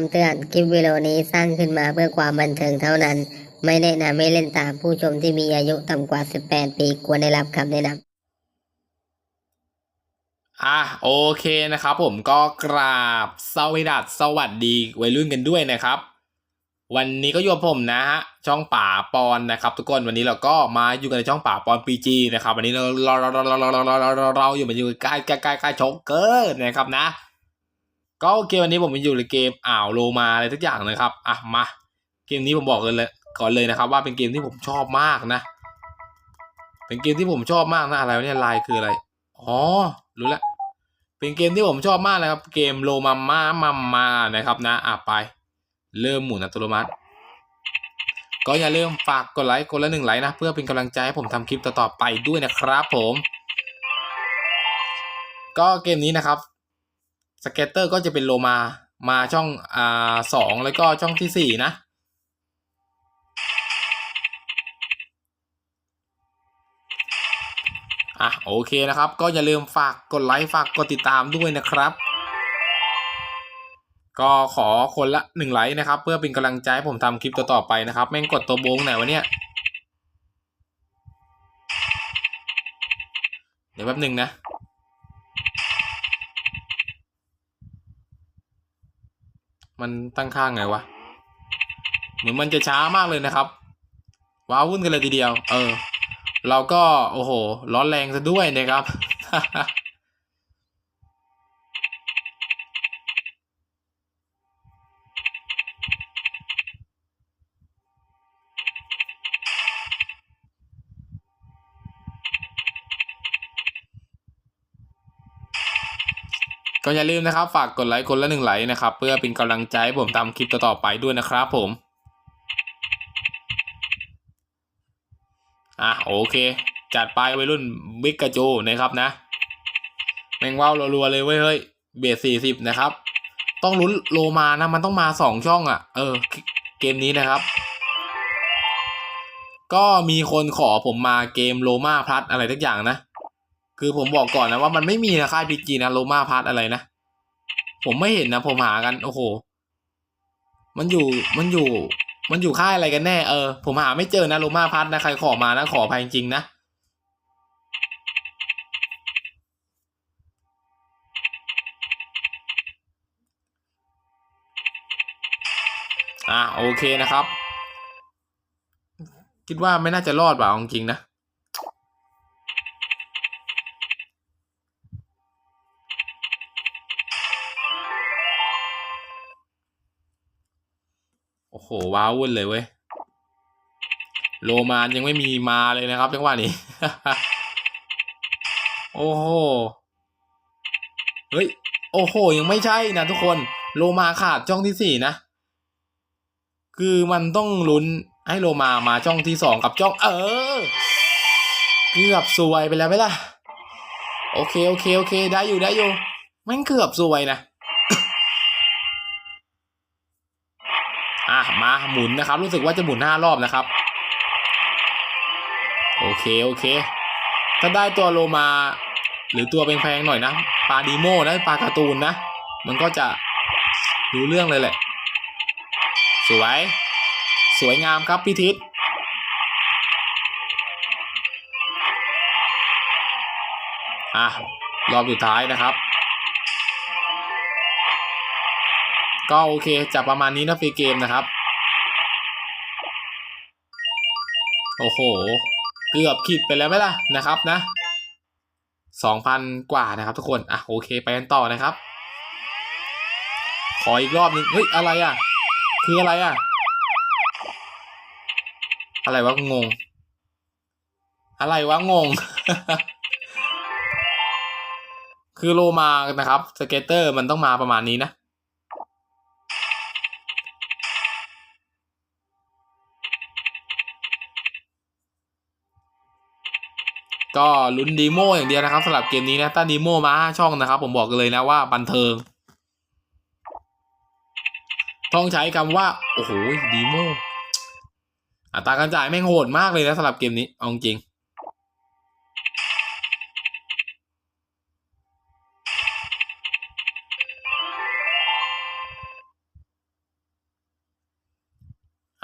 ำเตือน คลิปวิดีโอนี้สร้างขึ้นมาเพื่อความบันเทิงเท่านั้น ไม่แนะนำให้เล่นตามผู้ชมที่มีอายุต่ำกว่า 18 ปีควรได้รับคำแนะนำอะโอเคนะครับผมก็กราบสวัสดีสวัสดีวัยรุ่นกันด้วยนะครับ วันนี้ก็ยู่ผมนะฮะช่องป่าปอนนะครับ ทุกคนวันนี้เราก็มาอยู่กันในช่องป่าปอนปีจีนะครับวันนี้เราเราเราเราเราเราเราอยู่มันอยู่ใกล้ใกล้ใกล้ชกเกอร์นะครับนะ ก็โอเควันนี้ผมมาอยู่ในเกมอ่าวโลมาอะไรทุกอย่างนะครับอะมาเกมนี้ผมบอกกันเลยก่อนเลยนะครับ ว่าเป็นเกมที่ผมชอบมากนะ เป็นเกมที่ผมชอบมากนะอะไรเนี่ยลายคืออะไรอ๋อรู้แล้วเป็นเกมที่ผมชอบมากนะครับ เกมโลมาม่ามามานะครับนะอะไป เริ่มหมุนอัตโนมัติก็อย่าลืมฝากกดไลค์คนละหนึ่งไลค์นะ เพื่อเป็นกำลังใจให้ผมทำคลิปต่อๆไปด้วยนะครับผม ก็เกมนี้นะครับ สเกตเตอร์ก็จะเป็นโลมามาช่องอ่าสองแล้วก็ช่องที่สี่นะ อะโอเคนะครับ ก็อย่าลืมฝากกดไลค์ฝากกดติดตามด้วยนะครับ ก็ขอคนละหนึ่งไลค์นะครับ เพื่อเป็นกำลังใจให้ผมทำคลิปต่อๆไปนะครับ แม่งกดตัวโบงไหนวะเนี่ยเดี๋ยวแป๊บหนึ่งนะ มันตั้งค่าไงวะ เหมือนมันจะช้ามากเลยนะครับ ว้าวุ่นกันเลยทีเดียว เออ เราก็โอ้โห ร้อนแรงซะด้วยนะครับ ก็อย่าลืมนะครับ ฝากกดไลค์คนละหนึ่งไลค์นะครับ เพื่อเป็นกำลังใจให้ผมทำคลิปต่อๆไปด้วยนะครับผมอะโอเค จัดไปวัยรุ่นบิ๊กกระจูนะครับนะ แมงว่าวรัวๆเลยเว้ยเฮ้ยเบียดสี่สิบนะครับ ต้องลุ้นโลมานะมันต้องมาสองช่องอะ่ะ เออ เกมนี้นะครับ ก็มีคนขอผมมาเกมโลมาพลัสอะไรทุกอย่างนะ คือผมบอกก่อนนะว่ามันไม่มีนะค่ายพีจีนะโลมาพลัสอะไรนะ ผมไม่เห็นนะผมหากัน โอ้โห มันอยู่มันอยู่ มันอยู่ค่ายอะไรกันแน่เออผมหาไม่เจอนะโลมาพัทนะใครขอมานะขออภัยจริงนะอะโอเคนะครับ คิดว่าไม่น่าจะรอดว่ะเอาจริงนะ โอ้โหว้าวุ่นเลยเว้ย โลมานยังไม่มีมาเลยนะครับจังหวะนี้ โอ้โห เฮ้ย โอ้โห ยังไม่ใช่นะทุกคน โลมาขาดช่องที่สี่นะ คือมันต้องลุ้นให้โลมามาช่องที่สองกับช่อง เออ เกือบสวยไปแล้วไหมล่ะ โอเค โอเค โอเค ได้อยู่ ได้อยู่ม่งเกือบสวยนะ อะมาหมุนนะครับ รู้สึกว่าจะหมุนห้ารอบนะครับ โอเคโอเค ถ้าได้ตัวโลมา หรือตัวเป็นแพงหน่อยนะปลาดีโมนะปลาการ์ตูนนะ มันก็จะรู้เรื่องเลยแหละ สวย สวยงามครับพี่ทิศอะรอบสุดท้ายนะครับ ก็โอเคจะประมาณนี้นะฟรีเกมนะครับ โอ้โห เกือบขีดไปแล้วไหมล่ะนะครับนะสองพันกว่านะครับทุกคน อะโอเคไปกันต่อนะครับ ขออีกรอบนึงเฮ้ยอะไรอะ คืออะไรอะ อะไรวะงง อะไรวะงง คือโลมานะครับสเกตเตอร์มันต้องมาประมาณนี้นะ ก็ลุ้นดีโมอย่างเดียวนะครับสำหรับเกมนี้นะถ้าดีโมมาห้าช่องนะครับ ผมบอกเลยนะว่าบันเทิง ต้องใช้คำว่า โอ้โหดีโมอัตราการจ่ายแม่งโหดมากเลยนะสำหรับเกมนี้เอาจริง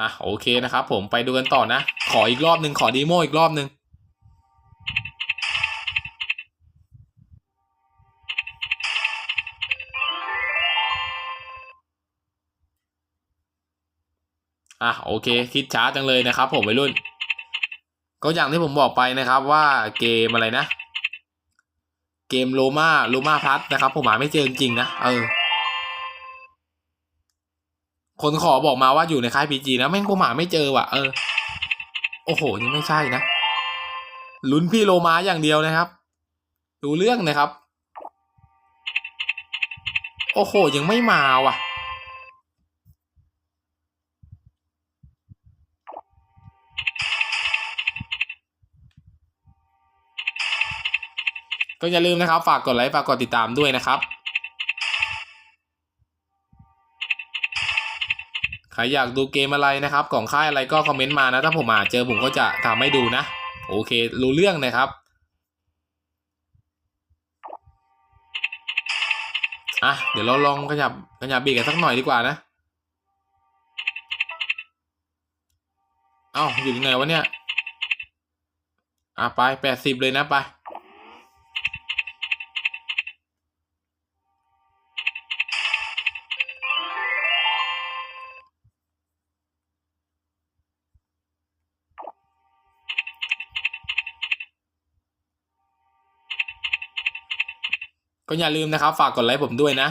อะโอเคนะครับผมไปดูกันต่อนะ ขออีกรอบหนึ่งขอดีโมอีกรอบหนึ่ง อะโอเค คิดช้าจังเลยนะครับ ผมวัยรุ่น ก็อย่างที่ผมบอกไปนะครับว่าเกมอะไรนะ เกมโลมาโลมาพลัสนะครับ ผมหาไม่เจอจริงนะเออคนขอบอกมาว่าอยู่ในค่ายพีจีนะแม่งกูหาไม่เจอว่ะเออ โอ้โหยังไม่ใช่นะลุ้นพี่โลมาอย่างเดียวนะครับ ดูเรื่องนะครับ โอ้โหยังไม่มาว่ะ ก็อย่าลืมนะครับ ฝากกดไลค์ฝากกดติดตามด้วยนะครับ ใครอยากดูเกมอะไรนะครับกล่องค่ายอะไรก็คอมเมนต์มานะ ถ้าผมหาเจอผมก็จะทำให้ดูนะ โอเค รู้เรื่องนะครับอะเดี๋ยวเราลองขยับขยับเบียกันสักหน่อยดีกว่านะเอ้าอยู่ยังไงวะเนี่ย อะไปแปดสิบเลยนะไป ก็อย่าลืมนะครับ ฝากกดไลค์ผมด้วยนะ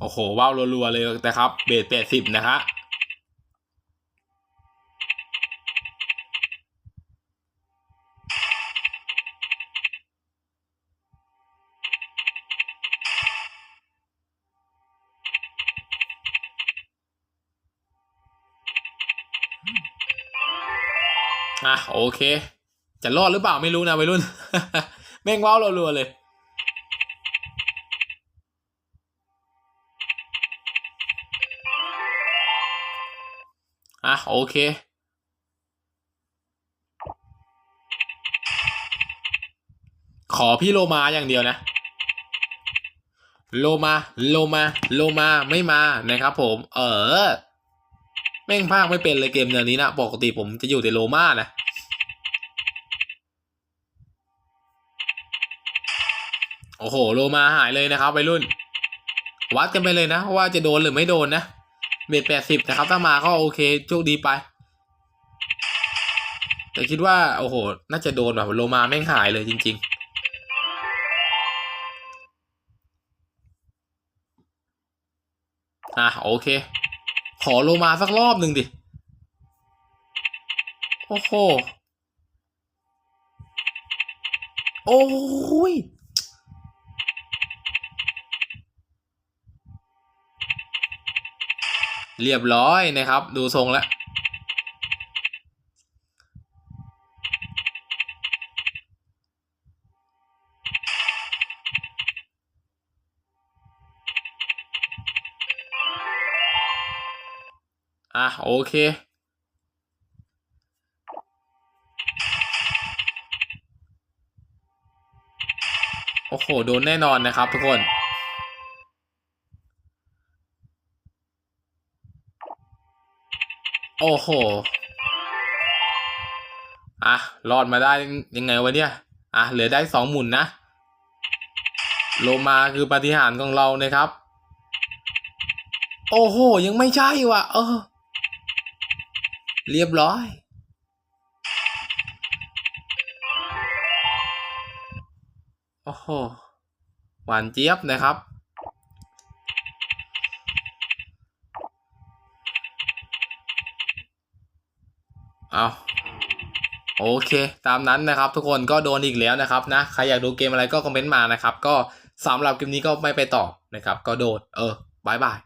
โอ้โหว้าวรัวๆเลยนะครับ เบสแปดสิบนะฮะ อะโอเค จะรอดหรือเปล่าไม่รู้นะวัยรุ่น แม่งว้าวรัวๆเลย อะโอเคขอพี่โลมาอย่างเดียวนะ โลมา โลมา โลมาไม่มานะครับผม เออ แม่งภาคไม่เป็นเลยเกมแนวนี้นะปกติผมจะอยู่แต่โลมานะโอ้โหโลมาหายเลยนะครับวัยรุ่น วัดกันไปเลยนะ ว่าจะโดนหรือไม่โดนนะเบ็ดแปดสิบนะครับ ถ้ามาก็โอเคโชคดีไป แต่คิดว่า โอ้โห น่าจะโดนแบบโลมาแม่งหายเลยจริง ๆอะโอเค ขอโลมาสักรอบหนึ่งดิ โอ้โห โอ้ยเรียบร้อยนะครับ ดูทรงแล้ว โอเค โอ้โห โดนแน่นอนนะครับทุกคนโอ้โห อะ รอดมาได้ยังไงวะเนี่ย อะ เหลือได้สองหมุนนะ โลมาคือปฏิหารของเรานะครับ โอ้โห ยังไม่ใช่วะเออ เรียบร้อยโอ้โหหวานเจี๊ยบนะครับ เอาโอเค ตามนั้นนะครับ ทุกคนก็โดนอีกแล้วนะครับนะ ใครอยากดูเกมอะไรก็คอมเมนต์มานะครับ ก็สำหรับเกมนี้ก็ไม่ไปต่อนะครับ ก็โดน เออบายบาย